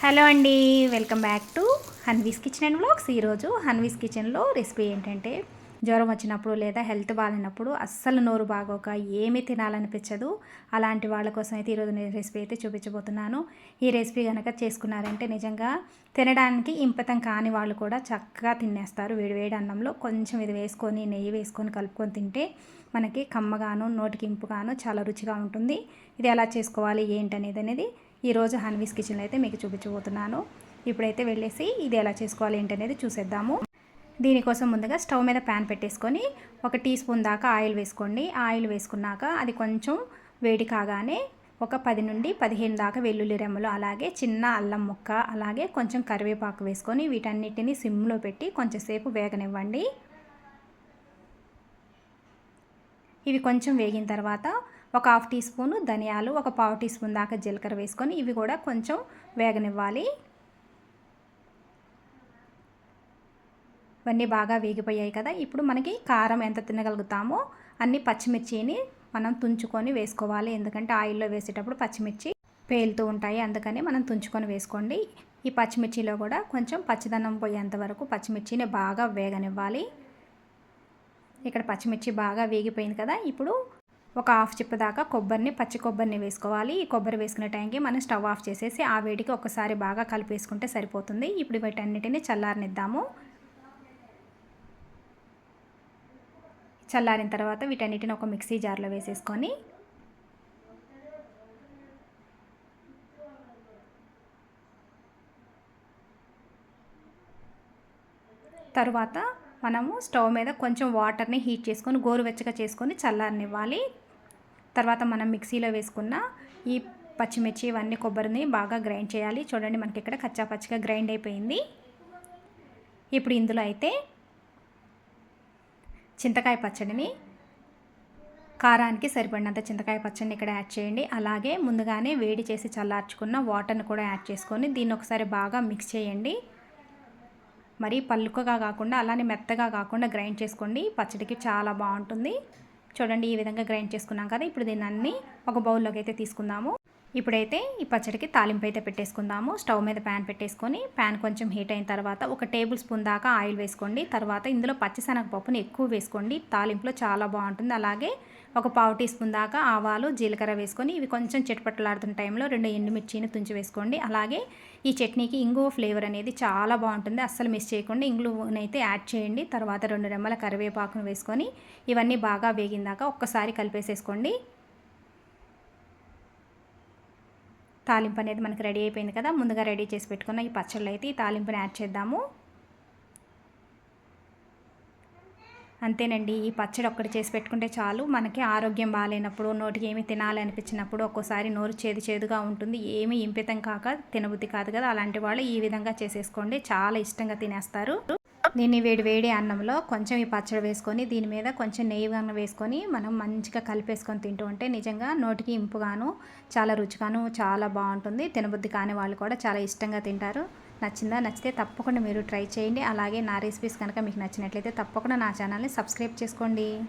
Hello అండి welcome back to Hanvi's kitchen and blogs ఈరోజు హన్వీస్ కిచెన్లో రెసిపీ ఏంటంటే జ్వరం వచ్చినప్పుడు లేదా హెల్త్ బాగాలేనప్పుడు అస్సలు నోరు బాగోక ఏమీ తినాలనిపించదు. అలాంటి వాళ్ళ కోసం అయితే ఈరోజు నేను రెసిపీ అయితే చూపించబోతున్నాను. ఈ రెసిపీ కనుక చేసుకున్నారంటే నిజంగా తినడానికి ఇంపతం కాని వాళ్ళు కూడా చక్కగా తినేస్తారు. వేడివేడి అన్నంలో కొంచెం ఇది వేసుకొని నెయ్యి వేసుకొని కలుపుకొని తింటే మనకి కమ్మగాను నోటికి ఇంపుగాను చాలా రుచిగా ఉంటుంది. ఇది ఎలా చేసుకోవాలి ఏంటనేది అనేది ఈరోజు హన్వీస్ కిచెన్లో అయితే మీకు చూపించబోతున్నాను. ఇప్పుడైతే వెళ్ళేసి ఇది ఎలా చేసుకోవాలి ఏంటనేది చూసేద్దాము. దీనికోసం ముందుగా స్టవ్ మీద ప్యాన్ పెట్టేసుకొని ఒక టీ స్పూన్ దాకా ఆయిల్ వేసుకోండి. ఆయిల్ వేసుకున్నాక అది కొంచెం వేడి కాగానే ఒక పది నుండి పదిహేను దాకా వెల్లుల్లి రెమ్మలు అలాగే చిన్న అల్లం ముక్క అలాగే కొంచెం కరివేపాకు వేసుకొని వీటన్నిటిని సిమ్లో పెట్టి కొంచెంసేపు వేగనివ్వండి. ఇవి కొంచెం వేగిన తర్వాత ఒక హాఫ్ టీ స్పూన్ ధనియాలు ఒక పావు టీ స్పూన్ దాకా జీలకర్ర వేసుకొని ఇవి కూడా కొంచెం వేగనివ్వాలి. ఇవన్నీ బాగా వేగిపోయాయి కదా. ఇప్పుడు మనకి కారం ఎంత తినగలుగుతామో అన్ని పచ్చిమిర్చిని మనం తుంచుకొని వేసుకోవాలి. ఎందుకంటే ఆయిల్లో వేసేటప్పుడు పచ్చిమిర్చి పేలుతూ ఉంటాయి. అందుకని మనం తుంచుకొని వేసుకోండి. ఈ పచ్చిమిర్చిలో కూడా కొంచెం పచ్చిదనం పోయేంత వరకు పచ్చిమిర్చిని బాగా వేగనివ్వాలి. ఇక్కడ పచ్చిమిర్చి బాగా వేగిపోయింది కదా ఇప్పుడు ఒక హాఫ్ చిప్ప దాకా కొబ్బరిని పచ్చి కొబ్బరిని వేసుకోవాలి. ఈ కొబ్బరి వేసుకునే టైంకి మనం స్టవ్ ఆఫ్ చేసేసి ఆ వేడికి ఒకసారి బాగా కలిపేసుకుంటే సరిపోతుంది. ఇప్పుడు వీటన్నిటిని చల్లారనిద్దాము. చల్లారిన తర్వాత వీటన్నిటిని ఒక మిక్సీ జార్లో వేసేసుకొని తరువాత మనము స్టవ్ మీద కొంచెం వాటర్ని హీట్ చేసుకొని గోరువెచ్చగా చేసుకొని చల్లారనివ్వాలి. తర్వాత మనం మిక్సీలో వేసుకున్న ఈ పచ్చిమిర్చి ఇవన్నీ కొబ్బరిని బాగా గ్రైండ్ చేయాలి. చూడండి మనకి ఇక్కడ కచ్చా పచ్చిగా గ్రైండ్ అయిపోయింది. ఇప్పుడు ఇందులో అయితే చింతకాయ పచ్చడిని కారానికి సరిపడినంత చింతకాయ పచ్చడిని ఇక్కడ యాడ్ చేయండి. అలాగే ముందుగానే వేడి చేసి చల్లార్చుకున్న వాటర్ని కూడా యాడ్ చేసుకొని దీన్ని ఒకసారి బాగా మిక్స్ చేయండి. మరీ పల్లుకగా కాకుండా అలానే మెత్తగా కాకుండా గ్రైండ్ చేసుకోండి. పచ్చడికి చాలా బాగుంటుంది. చూడండి ఈ విధంగా గ్రైండ్ చేసుకున్నాం కదా ఇప్పుడు దీన్ని అన్ని ఒక బౌల్లోకి అయితే తీసుకుందాము. ఇప్పుడైతే ఈ పచ్చడికి తాలింపు అయితే పెట్టేసుకుందాము. స్టవ్ మీద ప్యాన్ పెట్టేసుకొని ప్యాన్ కొంచెం హీట్ అయిన తర్వాత ఒక టేబుల్ స్పూన్ దాకా ఆయిల్ వేసుకోండి. తర్వాత ఇందులో పచ్చిశనగపప్పుని ఎక్కువ వేసుకోండి. తాలింపులో చాలా బాగుంటుంది. అలాగే ఒక పావు టీ స్పూన్ దాకా ఆవాలు జీలకర్ర వేసుకొని ఇవి కొంచెం చిటపట్టలాడుతున్న టైంలో రెండు ఎండుమిర్చిని తుంచి వేసుకోండి. అలాగే ఈ చట్నీకి ఇంగువ ఫ్లేవర్ అనేది చాలా బాగుంటుంది. అస్సలు మిస్ చేయకుండా ఇంగువనైతే యాడ్ చేయండి. తర్వాత రెండు రెమ్మల కరివేపాకును వేసుకొని ఇవన్నీ బాగా వేగిందాక ఒక్కసారి కలిపేసేసుకోండి. తాలింపు అనేది మనకి రెడీ అయిపోయింది కదా ముందుగా రెడీ చేసి పెట్టుకున్న ఈ పచ్చళ్ళు అయితే ఈ తాలింపుని యాడ్ చేద్దాము. అంతేనండి ఈ పచ్చడి ఒక్కటి చేసి పెట్టుకుంటే చాలు మనకి ఆరోగ్యం బాగాలేనప్పుడు నోటికి ఏమి తినాలి అనిపించినప్పుడు ఒక్కోసారి నోరు చేదు చేదుగా ఉంటుంది ఏమీ ఇంపితం కాక తినబుద్ధి కాదు కదా అలాంటి వాళ్ళు ఈ విధంగా చేసేసుకోండి చాలా ఇష్టంగా తినేస్తారు. దీన్ని వేడి వేడి అన్నంలో కొంచెం ఈ పచ్చడి వేసుకొని దీని మీద కొంచెం నెయ్యి వేసుకొని మనం మంచిగా కలిపేసుకొని తింటూ ఉంటే నిజంగా నోటికి ఇంపుగాను చాలా రుచిగాను చాలా బాగుంటుంది. తినబుద్ధి కాని వాళ్ళు కూడా చాలా ఇష్టంగా తింటారు. నచ్చిందా? నచ్చితే తప్పకుండా మీరు ట్రై చేయండి. అలాగే నా రెసిపీస్ కనుక మీకు నచ్చినట్లయితే తప్పకుండా నా ఛానల్ని సబ్స్క్రైబ్ చేసుకోండి.